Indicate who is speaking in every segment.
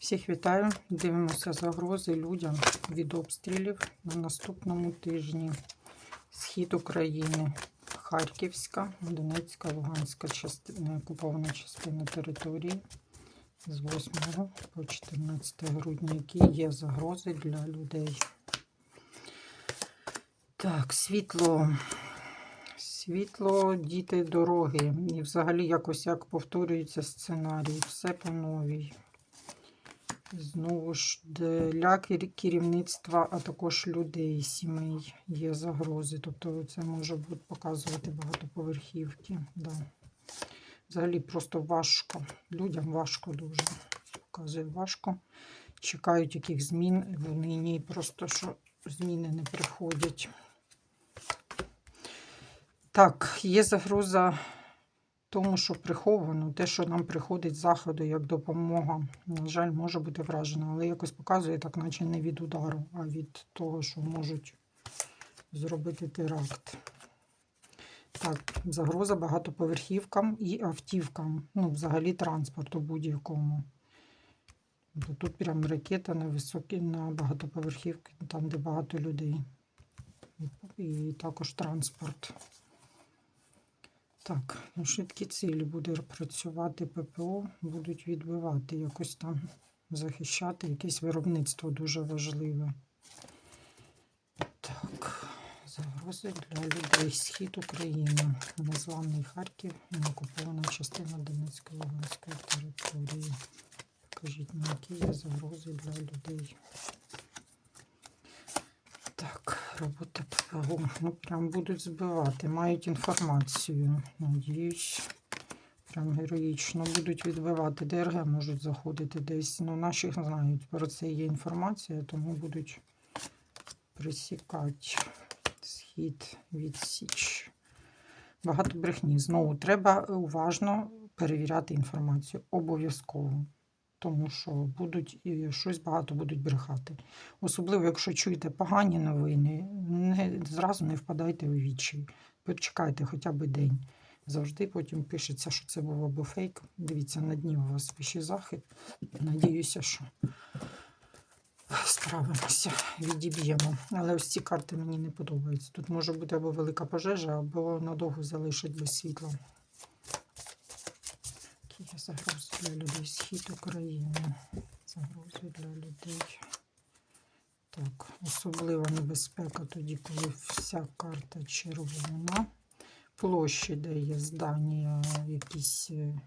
Speaker 1: Всіх вітаю. Дивимося загрози людям від обстрілів на наступному тижні. Схід України, Харківська, Донецька, Луганська частина, окупована частина території з 8 по 14 грудня, які є загрози для людей. Так, світло. Світло, діти, дороги. І взагалі якось як повторюється сценарій. Все по новій. Знову ж для керівництва, а також людей, сімей є загрози. Тобто це може показувати багатоповерхівки. Да. Взагалі просто важко. Людям важко дуже. Показує важко. Чекають яких змін в нині, просто що зміни не приходять. Так, є загроза тому, що приховано, те, що нам приходить з заходу як допомога, на жаль, може бути вражено, але якось показує так, наче не від удару, а від того, що можуть зробити теракт. Так, загроза багатоповерхівкам і автівкам, ну, взагалі транспорту будь-якому. Тут прям ракета на високі, на багатоповерхівки, там, де багато людей. І, також транспорт. Так, на швидкі цілі буде працювати ППО, будуть відбивати, якось там захищати. Якесь виробництво дуже важливе. Так, загрози для людей. Схід України, незламний Харків, неокупована частина Донецької Луганської території. Покажіть які є загрози для людей. Робота. Ну, прям будуть збивати. Мають інформацію. Надіюсь, прям героїчно будуть відбивати. ДРГ можуть заходити десь. Ну, наші знають, про це є інформація, тому будуть присікати схід від Січ. Багато брехні. Знову треба уважно перевіряти інформацію. Обов'язково. Тому що будуть і щось багато будуть брехати. Особливо, якщо чуєте погані новини, не, зразу не впадайте у відчай. Почекайте хоча б день. Завжди потім пишеться, що це був або фейк. Дивіться, на дні у вас вищий захід. Надіюся, що справимося, відіб'ємо. Але ось ці карти мені не подобаються. Тут може бути або велика пожежа, або надовго залишать без світла. Які загрози для людей? Схід України. Загрози для людей. Так, особлива небезпека тоді, коли вся карта червона. Площі, де є здання, якісь е,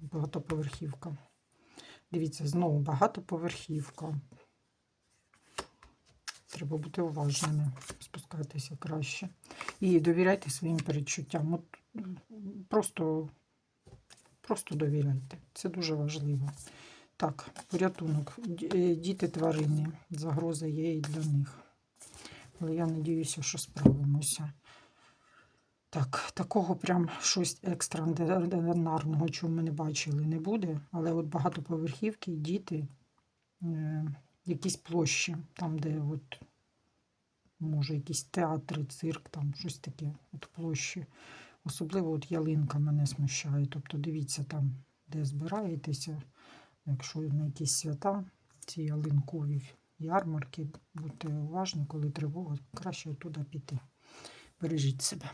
Speaker 1: багатоповерхівка. Дивіться, знову багатоповерхівка. Треба бути уважними, спускатися краще. І довіряйте своїм передчуттям. От просто, просто довіряйте. Це дуже важливо. Так, порятунок. Е, Діти тварини. Загроза є і для них. Але я надіюся, що справимося. Так, такого прям щось екстраординарного, чого ми не бачили, не буде. Але от багатоповерхівки, діти, е, якісь площі, там, де от, може, якісь театри, цирк, там щось таке, от площі. Особливо от ялинка мене смущає. Тобто дивіться там, де збираєтеся, якщо на якісь свята, ці ялинкові ярмарки, будьте уважні, коли тривога, краще туди піти. Бережіть себе.